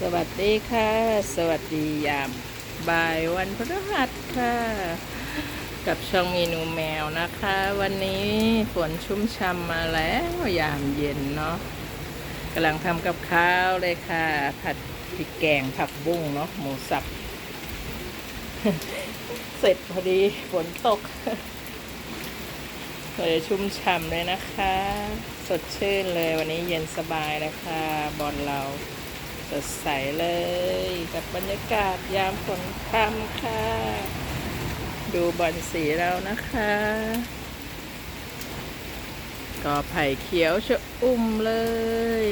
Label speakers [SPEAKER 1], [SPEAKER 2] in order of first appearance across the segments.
[SPEAKER 1] สวัสดีค่ะ สวัสดียามบ่ายวันพฤหัสค่ะ กับช่องเมนูแมวนะคะ วันนี้ฝนชุ่มช่ำมาแล้วยามเย็นเนาะกำลังทำกับข้าวเลยค่ะ ผัดพริกแกงผักบุ้งเนาะหมูสับ เสร็จพอดีฝนตกเลยชุ่มฉ่ำเลยนะคะ สดชื่นเลยวันนี้เย็นสบายเลยค่ะบอลเรา สดใสเลยกับบรรยากาศยามฝนพรำค่ะ ดูบอลสีเรานะคะ ก็ไผ่เขียวชะอุ่มเลย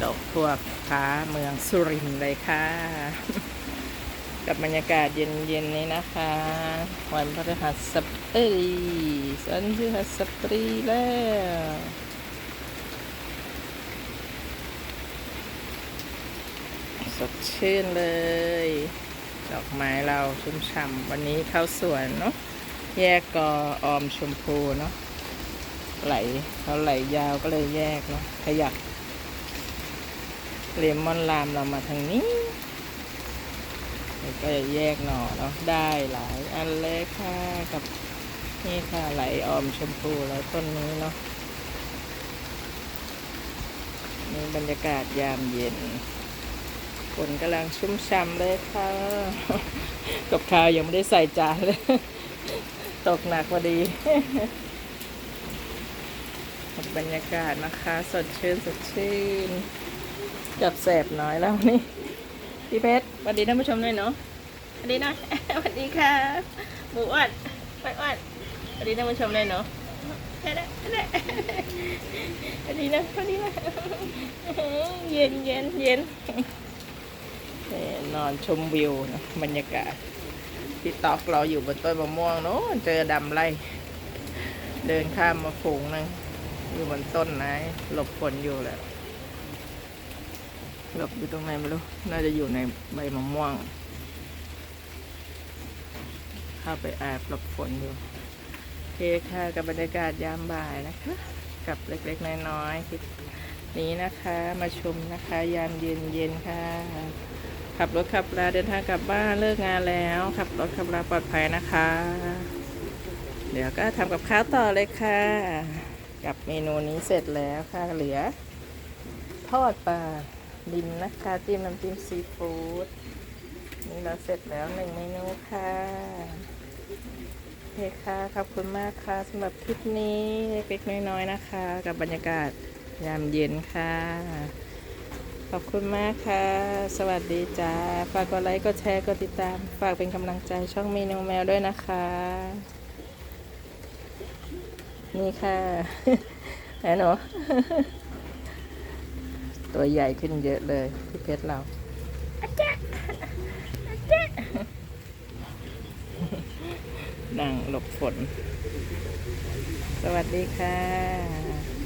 [SPEAKER 1] ดอกพวกฟ้าเมืองสุรินทร์เลยค่ะ กับบรรยากาศเย็นๆนี้นะคะ วันพฤหัสบดีวันพฤหัสบดีแล้ว ส ดชื่นเลย ดอกไม้เราชุ่มฉ่ำวันนี้เข้าสวนเนาะแยกกอออมชมพูเนาะไหลเขาไหลยาวก็เลยแยกเนาะขยับเลมอนลามเรามาทางนี้แล้วก็จะแยกหน่อเนาะได้หลายอันเลยค่ะกับนี่ค่ะไหลออมชมพูแล้วต้นนี้เนาะนี่บรรยากาศยามเย็น ฝนกำลังชุ่มช่ำเลยค่ะ กับข้าวยังไม่ได้ใส่จานเลย ตกหนักพอดี บรรยากาศนะคะ สดชื่นสดชื่นกับแสบน้อยแล้วนี่พี่เพชรสวัสดีท่านผู้ชมด้วยเนาะสวัสดีนะสวัสดีค่ะหมูอ้วนไปอ้วนสวัสดีท่านผู้ชมเลยเนาะได้ได้ได้สวัสดีนะสวัสดีนะเย็นเย็นเย็น นอนชมวิวนะบรรยากาศพี่ตอกเราอยู่บนต้นมะม่วงเนาะเจอดำไล่ เดินข้ามมาฝูงนึงอยู่บนต้นไม้หลบฝนอยู่แหละหลบอยู่ตรงไหนไม่รู้ น่าจะอยู่ในใบมะม่วง เข้าไปแอบหลบฝนอยู่เคค่ะกับบรรยากาศยามบ่ายนะคะ กับเล็กๆน้อยๆคลิปนี้นะคะ มาชมนะคะ ยามเย็นเย็นๆค่ะ ขับรถขับลาเดินทางกลับบ้านเลิกงานแล้วขับรถขับลาปลอดภัยนะคะ เดี๋ยวก็ทำกับข้าวต่อเลยค่ะ กับเมนูนี้เสร็จแล้วค่ะเหลือ ทอดปลาดินนะคะจิ้มน้ำจิ้มซีฟู้ดนี่เราเสร็จแล้วหนึ่งเมนูค่ะโอเคค่ะขอบคุณมากค่ะสำหรับคลิปนี้เล็กๆน้อยๆนะคะ กับบรรยากาศยามเย็นค่ะ ขอบคุณมากค่ะ สวัสดีจ้า ฝากกดไลค์ กดแชร์ กดติดตาม ฝากเป็นกำลังใจช่องเมนูแมวด้วยนะคะ นี่ค่ะแอนหนูตัวใหญ่ขึ้นเยอะเลยพี่เพชรเรานั่งหลบฝน สวัสดีค่ะ